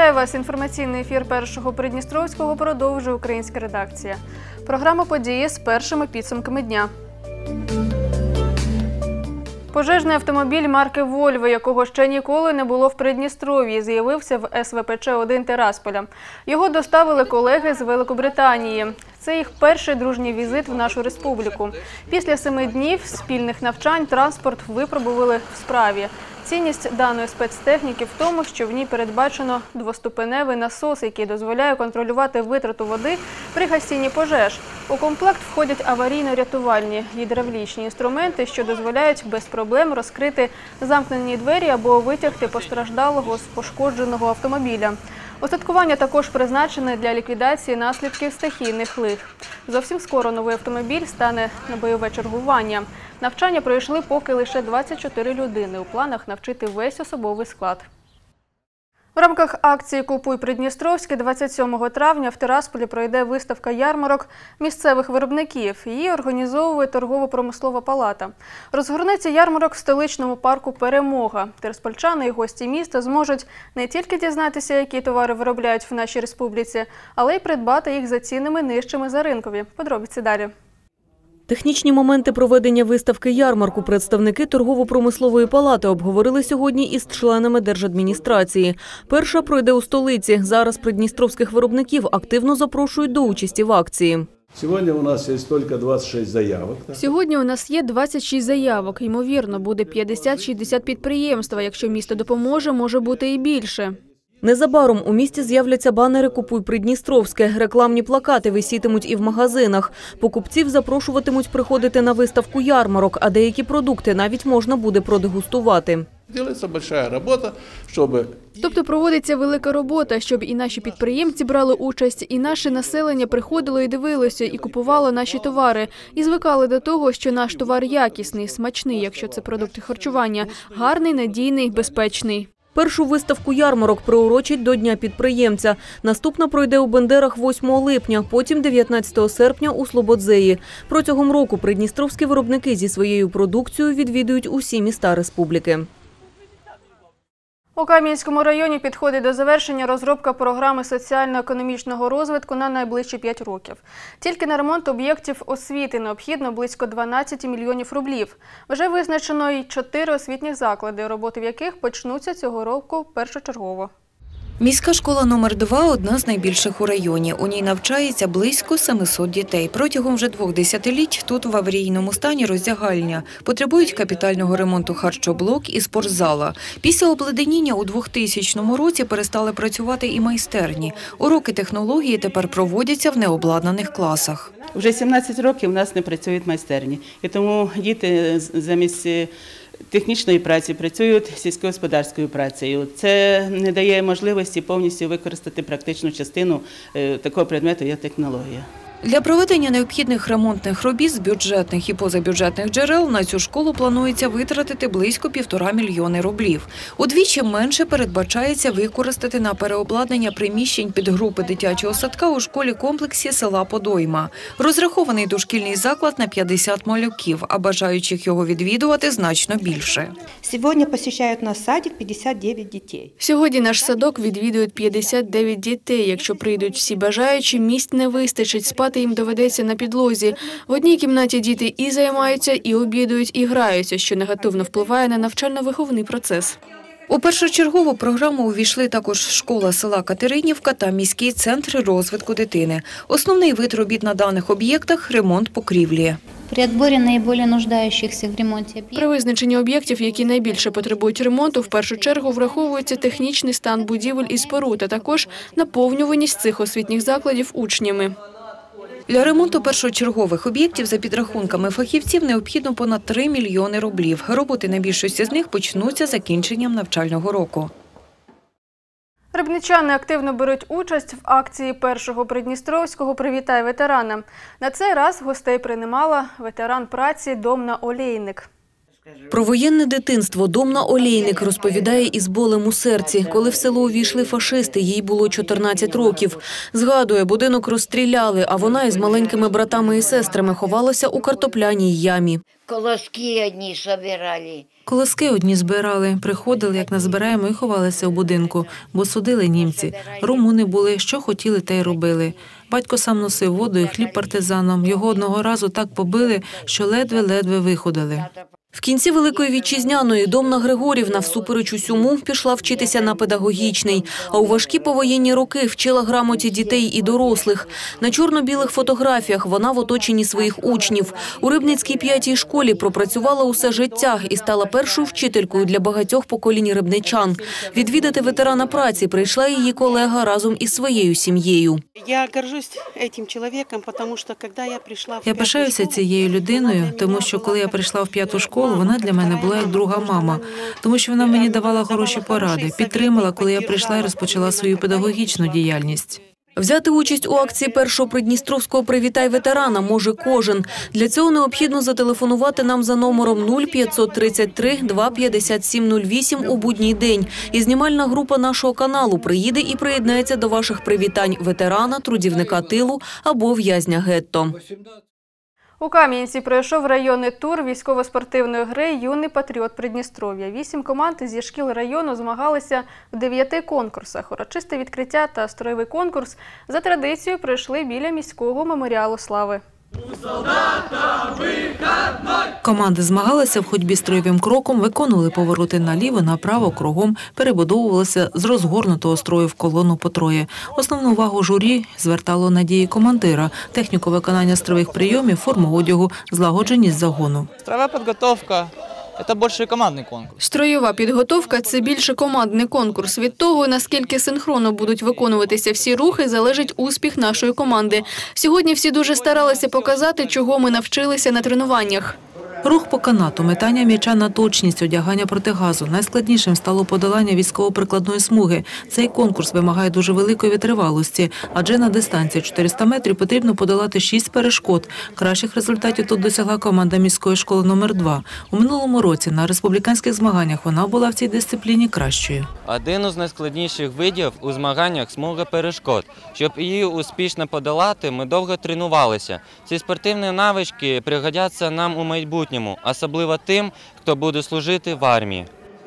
Вітаю вас. Інформаційний ефір першого Придністровського продовжує українська редакція. Програма події з першими підсумками дня. Пожежний автомобіль марки Вольво, якого ще ніколи не було в Придністров'ї, з'явився в СВПЧ 1 Терасполя. Його доставили колеги з Великобританії. Це їх перший дружній візит в нашу республіку. Після семи днів спільних навчань транспорт випробували в справі. Цінність даної спецтехніки в тому, що в ній передбачено двоступеневий насос, який дозволяє контролювати витрату води при гасінні пожеж. У комплект входять аварійно-рятувальні гідравлічні інструменти, що дозволяють без проблем розкрити замкнені двері або витягти постраждалого з пошкодженого автомобіля. Остаткування також призначене для ліквідації наслідків стихійних лих. Зовсім скоро новий автомобіль стане на бойове чергування. Навчання пройшли поки лише 24 людини. У планах навчити весь особовий склад. В рамках акції Купуй Придністровське 27 травня в Терасполі пройде виставка ярмарок місцевих виробників. Її організовує торгово-промислова палата. Розгорнеться ярмарок в столичному парку Перемога. Тераспольчани і гості міста зможуть не тільки дізнатися, які товари виробляють в нашій республіці, але й придбати їх за цінами нижчими за ринкові. Подробиці далі. Технічні моменти проведення виставки ярмарку представники торгово-промислової палати обговорили сьогодні із членами держадміністрації. Перша пройде у столиці. Зараз придністровських виробників активно запрошують до участі в акції. Сегодня у нас есть только 26 заявок. Сьогодні у нас є 26 заявок. Ймовірно, буде 50-60 підприємства. Якщо місто допоможе, може бути і більше. Незабаром у місті з'являться банери «Купуй Придністровське». Рекламні плакати висітимуть і в магазинах. Покупців запрошуватимуть приходити на виставку ярмарок, а деякі продукти навіть можна буде продегустувати. Делается большая работа, чтобы Тобто проводиться велика робота, щоб і наші підприємці брали участь, і наше населення приходило і дивилося, і купувало наші товари, і звикали до того, що наш товар якісний, смачний, якщо це продукти харчування, гарний, надійний, безпечний. Першу виставку ярмарок приурочить до Дня підприємця. Наступна пройде у Бендерах 8 липня, потім 19 серпня у Слободзеї. Протягом року придністровські виробники зі своєю продукцією відвідують усі міста республіки. У Кам'янському районі підходить до завершення розробка програми соціально-економічного розвитку на найближчі 5 років. Тільки на ремонт об'єктів освіти необхідно близько 12 мільйонів рублів. Вже визначено й 4 освітніх заклади, роботи в яких почнуться цього року першочергово. Міська школа номер 2 одна з найбільших у районі. У ній навчається близько 700 дітей. Протягом вже двох десятиліть тут в аварійному стані роздягальня. Потребують капітального ремонту харчоблок і спортзала. Після обледеніння у 2000 році перестали працювати і майстерні. Уроки технології тепер проводяться в необладнаних класах. Вже 17 років у нас не працюють майстерні, і тому діти замість е, технічної праці працюють сільськогосподарською працею. Це не дає можливості повністю використати практичну частину е, такого предмету, як технологія. Для проведення необхідних ремонтних робіт з бюджетних і позабюджетних джерел на цю школу планується витратити близько півтора мільйони рублів. Удвічі менше передбачається використати на переобладнання приміщень під групи дитячого садка у школі-комплексі села Подойма. Розрахований дошкільний заклад на 50 малюків, а бажаючих його відвідувати значно більше. Сегодня посещают наш садик 59 детей. Сьогодні наш садок відвідують 59 дітей. Якщо прийдуть всі бажаючі, місць не вистачить. Спати їм доведеться на підлозі. В одній кімнаті діти і займаються, і обідують, і граються, що негативно впливає на навчально-виховний процес. У першочергову програму увійшли також школа села Катеринівка та міський центр розвитку дитини. Основний вид робіт на даних об'єктах ремонт покрівлі. При отборе наиболее нуждающихся в ремонте При визначенні об'єктів, які найбільше потребують ремонту, в першу чергу враховується технічний стан будівель і споруд, а також наповнюваність цих освітніх закладів учнями. Для ремонту першочергових об'єктів за підрахунками фахівців необхідно понад 3 мільйони рублів. Роботи на більшості з них почнуться закінченням навчального року. Рибничани активно беруть участь в акції першого Придністровського Привітай ветерана. На цей раз гостей приймала ветеран праці Домна Олейник. Про воєнне дитинство Домна Олейник розповідає із болем у серці. Коли в село увійшли фашисти, їй було 14 років. Згадує, будинок розстріляли, а вона із маленькими братами і сестрами ховалася у картопляній ямі. колоски одни собирали. Колоски одні збирали, приходили, як назбираємо, і ховалися в будинку, бо судили німці. Румуни були, що хотіли, те й робили. Батько сам носив воду і хліб партизаном. Його одного разу так побили, що ледве-ледве виходили. В кінці Великої Вітчизняної Домна Григорівна всупереч усьому пішла вчитися на педагогічний, а у важкі повоєнні роки вчила грамоті дітей і дорослих. На чорно-білих фотографіях вона в оточенні своїх учнів. У Рибницькій п'ятій школі пропрацювала усе життя і стала першою вчителькою для багатьох поколінь рибничан. Відвідати ветерана праці прийшла її колега разом із своєю сім'єю. Я горжусь этим человеком, потому что когда я пришла в Я пишаюся цією людиною, тому що коли я прийшла в п'яту школу, вона для мене була як друга мама, тому що вона мені давала хороші поради, підтримала, коли я прийшла і розпочала свою педагогічну діяльність. Взяти участь у акції першого придністровського «Привітай ветерана» може кожен. Для цього необхідно зателефонувати нам за номером 0533 257 08 у будній день. І знімальна група нашого каналу приїде і приєднається до ваших привітань ветерана, трудівника тилу або в'язня гетто. У Кам'янці пройшов районний тур військово-спортивної гри Юний патріот Придністров'я. Вісім команд зі шкіл району змагалися в дев'яти конкурсах. Урочисте відкриття та строєвий конкурс за традицією пройшли біля міського меморіалу слави. Команди змагалися в ходьбі строєвим кроком, виконували повороти наліво, направо, кругом, перебудовувалися з розгорнутого строю в колону по троє. Основну увагу журі звертало на дії командира, техніку виконання строєвих прийомів, форму одягу, злагодженість загону. Строевая подготовка – это больше командный конкурс. Строєва підготовка це більше командний конкурс. Від того, наскільки синхронно будуть виконуватися всі рухи, залежить успіх нашої команди. Сьогодні всі дуже старалися показати, чого ми навчилися на тренуваннях. Рух по канату, метання м'яча на точність, одягання протигазу. Найскладнішим стало подолання військово-прикладної смуги. Цей конкурс вимагає дуже великої витривалості, адже на дистанції 400 метрів потрібно подолати 6 перешкод. Кращих результатів тут досягла команда міської школи номер 2 У минулому році на республіканських змаганнях вона була в цій дисципліні кращою. Один із найскладніших видів у змаганнях смуга перешкод. Щоб її успішно подолати, ми довго тренувалися. Ці спортивні навички пригодяться нам у майбутньому, особливо тим, хто буде служити в армії.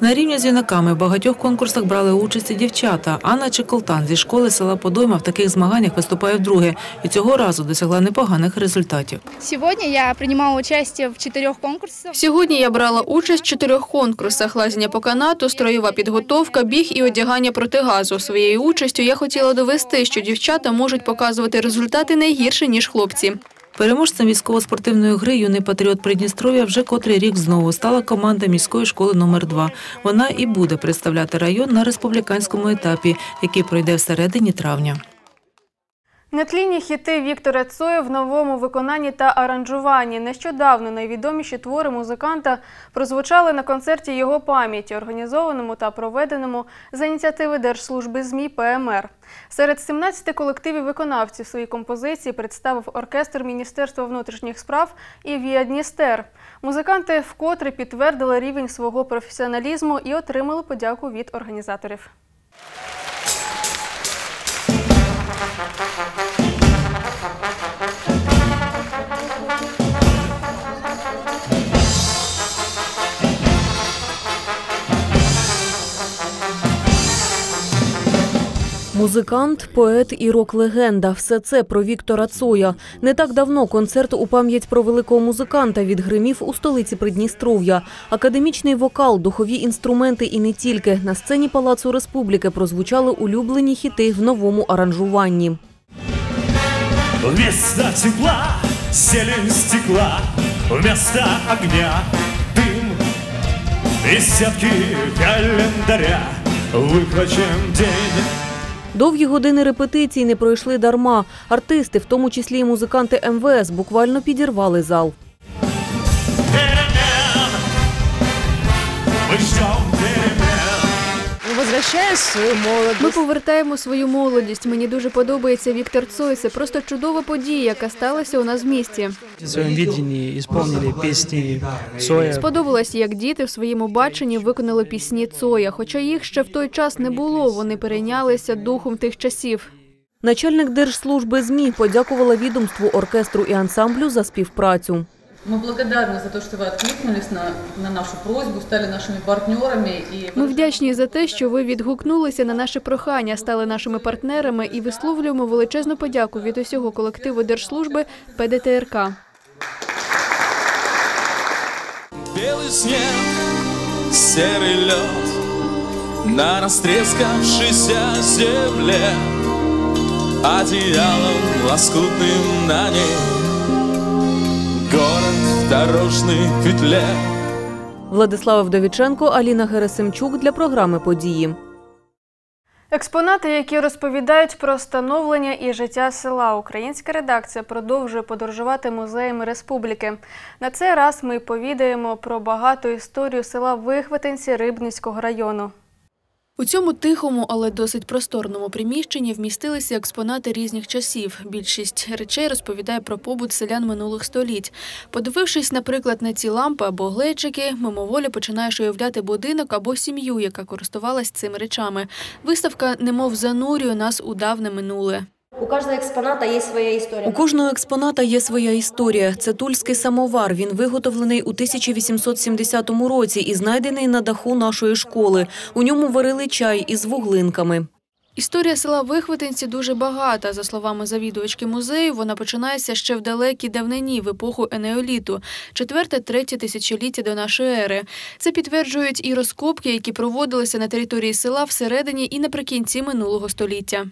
На рівні з юнаками в багатьох конкурсах брали участь і дівчата. Анна Чеколтан зі школи села Подойма в таких змаганнях виступає вдруге і цього разу досягла непоганих результатів. Сегодня я принимала участие в четырех конкурсах. Сьогодні я брала участь в чотирьох конкурсах: лазіння по канату, строєва підготовка, біг і одягання протигазу. Своєю участю я хотіла довести, що дівчата можуть показувати результати не гірше ніж хлопці. Переможцем військово-спортивної гри юний патріот Придністров'я вже котрий рік знову стала команда міської школи номер 2 Вона і буде представляти район на республіканському етапі, який пройде всередині травня. Нетлінні хіти Віктора Цоя в новому виконанні та аранжуванні. Нещодавно найвідоміші твори музиканта прозвучали на концерті його пам'яті, організованому та проведеному за ініціативи Держслужби ЗМІ ПМР. Серед 17 колективів виконавців свої композиції представив оркестр Міністерства внутрішніх справ і Віа Дністер. Музиканти вкотре підтвердили рівень свого професіоналізму і отримали подяку від організаторів. Музикант, поет і рок-легенда – все це про Віктора Цоя. Не так давно концерт у пам'ять про великого музиканта відгримів у столиці Придністров'я. Академічний вокал, духові інструменти і не тільки. На сцені Палацу Республіки прозвучали улюблені хіти в новому аранжуванні. Вместо тепла зелень стекла, вместо огня дым и сетки календаря выхвачен день. Довгі години репетицій не пройшли дарма. Артисти, в тому числі і музиканти МВС, буквально підірвали зал. Ми повертаємо свою молодість. Мені дуже подобається Віктор Цой. Це просто чудова подія, яка сталася у нас в місті. В своем видении исполнили песни Цоя. Сподобалось, як діти в своєму баченні виконали пісні Цоя. Хоча їх ще в той час не було, вони перейнялися духом тих часів. Начальник Держслужби ЗМІ подякувала відомству оркестру і ансамблю за співпрацю. Мы благодарны за то, что вы откликнулись на, на нашу просьбу, стали нашими партнерами. И Ми вдячні за те, що ви відгукнулися на наше прохання, стали нашими партнерами і висловлюємо величезну подяку від усього колективу Держслужби ПДТРК. Белый снег, серый лед На растрескавшейся земле Одеялом лоскутным на ней В дорожной Владислава Вдовіченко, Аліна Герасимчук для програми Події. Експонати, які розповідають про становлення і життя села. Українська редакція продовжує подорожувати музеями республіки. На цей раз ми повідаємо про багату історію села Вихватинці Рибницького району. У цьому тихому, але досить просторному приміщенні вмістилися експонати різних часів. Більшість речей розповідає про побут селян минулих століть. Подивившись, наприклад, на ці лампи або глечики, мимоволі починаєш уявляти будинок або сім'ю, яка користувалась цими речами. Виставка немов занурює нас у давне минуле. У кожного експоната є своя історія. У кожного експоната є своя історія. Це тульський самовар. Він виготовлений у 1870 році і знайдений на даху нашої школи. У ньому варили чай із вуглинками. Історія села Вихватинці дуже багата. За словами завідувачки музею, вона починається ще в далекій давнині, в епоху енеоліту, четверте-третє тисячоліття до нашої ери. Це підтверджують і розкопки, які проводилися на території села всередині і наприкінці минулого століття.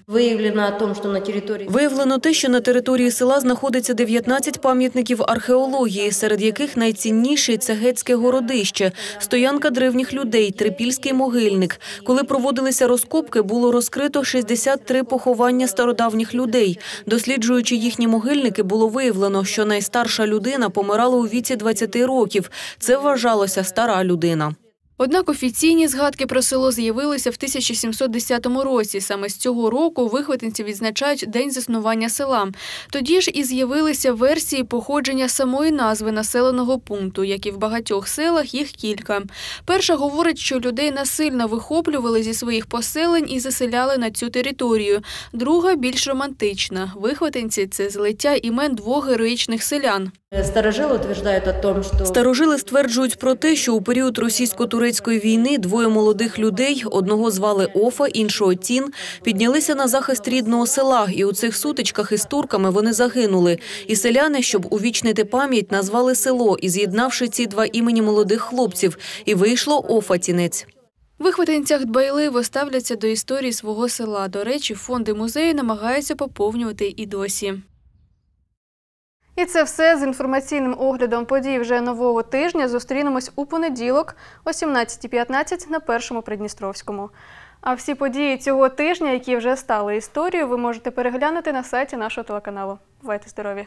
Виявлено те, що на території села знаходиться 19 пам'ятників археології, серед яких найцінніший – це гетське городище, стоянка древніх людей, трипільський могильник. Коли проводилися розкопки, було розкрито 63 поховання стародавніх людей. Досліджуючи їхні могильники, було виявлено, що найстарша людина помирала у віці 20 років. Це вважалося стара людина. Однак офіційні згадки про село з'явилися в 1710 році. Саме з цього року вихватинці відзначають день заснування села. Тоді ж і з'явилися версії походження самої назви населеного пункту, як і в багатьох селах їх кілька. Перша говорить, що людей насильно вихоплювали зі своїх поселень і заселяли на цю територію. Друга більш романтична. Вихватинці це злиття імен двох героїчних селян. Старожилы утверждают о том, что... Старожили стверджують про те, що у період російсько-турецької війни двоє молодих людей, одного звали Офа, іншого Тін, піднялися на захист рідного села, і у цих сутичках із турками вони загинули. І селяни, щоб увічнити пам'ять, назвали село і з'єднавши ці два імені молодих хлопців, і вийшло Офатінець. В Вихватинцях дбайливо ставляться до історії свого села. До речі, фонди музею намагаються поповнювати і досі. І це все з інформаційним оглядом подій вже нового тижня. Зустрінемось у понеділок о 17.15 на першому Придністровському. А всі події цього тижня, які вже стали історією, ви можете переглянути на сайті нашого телеканалу. Бувайте здорові!